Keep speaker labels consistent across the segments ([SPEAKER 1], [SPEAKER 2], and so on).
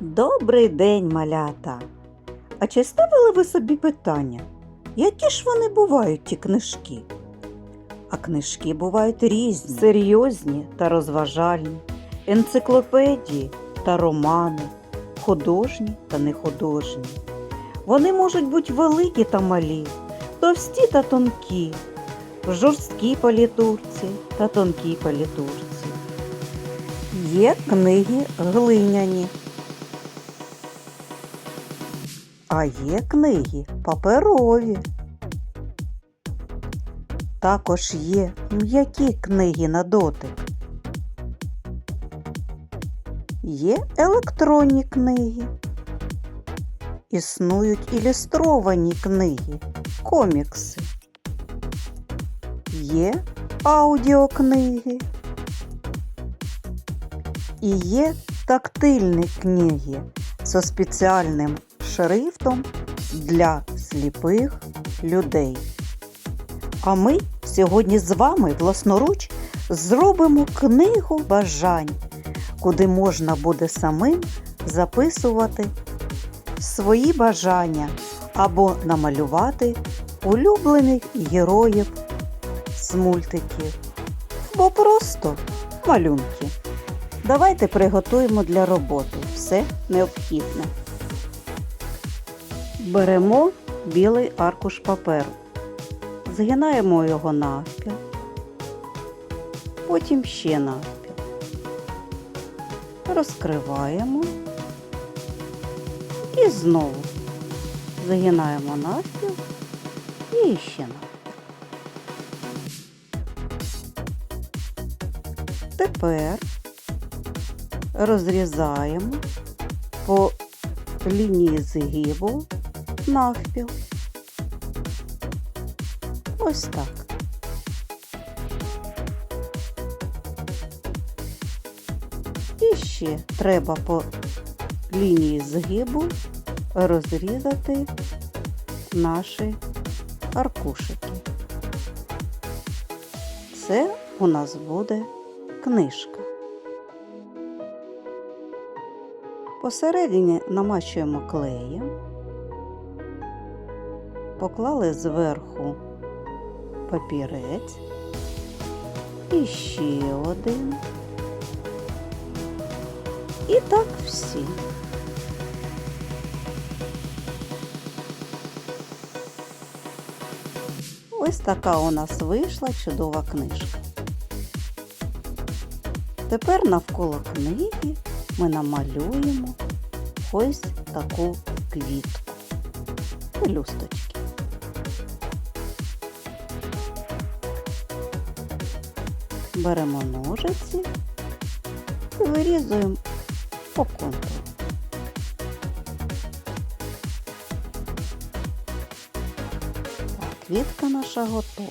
[SPEAKER 1] Добрий день, малята! А чи ставили ви собі питання, які ж вони бувають, ті книжки? А книжки бувають різні, серйозні та розважальні, енциклопедії та романи, художні та нехудожні. Вони можуть бути великі та малі, товсті та тонкі, в жорсткій палітурці та тонкій палітурці. Є книги глиняні. А є книги паперові. Також є м'які книги на дотик. Є електронні книги. Існують ілюстровані книги, комікси. Є аудіокниги. І є тактильні книги зі спеціальним шрифтом для сліпих людей. А ми сьогодні з вами власноруч зробимо книгу бажань, куди можна буде самим записувати свої бажання або намалювати улюблених героїв з мультиків, бо просто малюнки. Давайте приготуємо для роботи все необхідне. Беремо білий аркуш паперу, згинаємо його навпіл, потім ще навпіл. Розкриваємо і знову згинаємо навпіл і ще навпіл. Тепер розрізаємо по лінії згибу навпіл. Ось так. І ще треба по лінії згибу розрізати наші аркушики. Це у нас буде книжка. Посередині намащуємо клеєм, поклали зверху папірець і ще один. І так всі. Ось така у нас вийшла чудова книжка. Тепер навколо книги ми намалюємо ось таку квітку, пелюсточки. Беремо ножиці і вирізуємо по контуру. Квітка наша готова.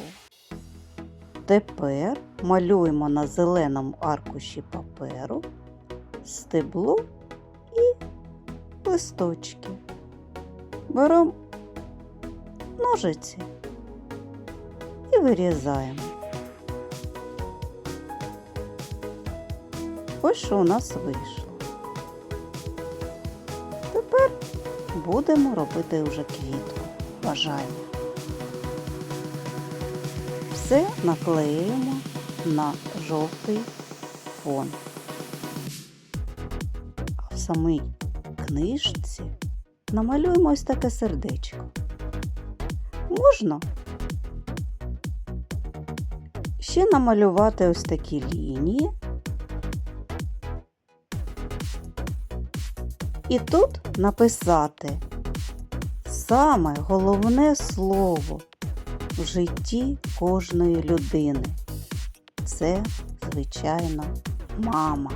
[SPEAKER 1] Тепер малюємо на зеленому аркуші паперу стебло і листочки. Беремо ножиці і вирізаємо. Ось що у нас вийшло. Тепер будемо робити вже квітку бажання. Все наклеюємо на жовтий фон. А в самій книжці намалюємо ось таке сердечко. Можна ще намалювати ось такі лінії. І тут написати саме головне слово в житті кожної людини. Це, звичайно, мама.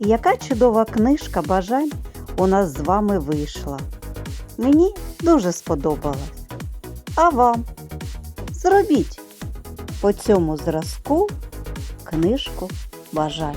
[SPEAKER 1] Яка чудова книжка бажань у нас з вами вийшла. Мені дуже сподобалась. А вам зробіть по цьому зразку книжку бажань.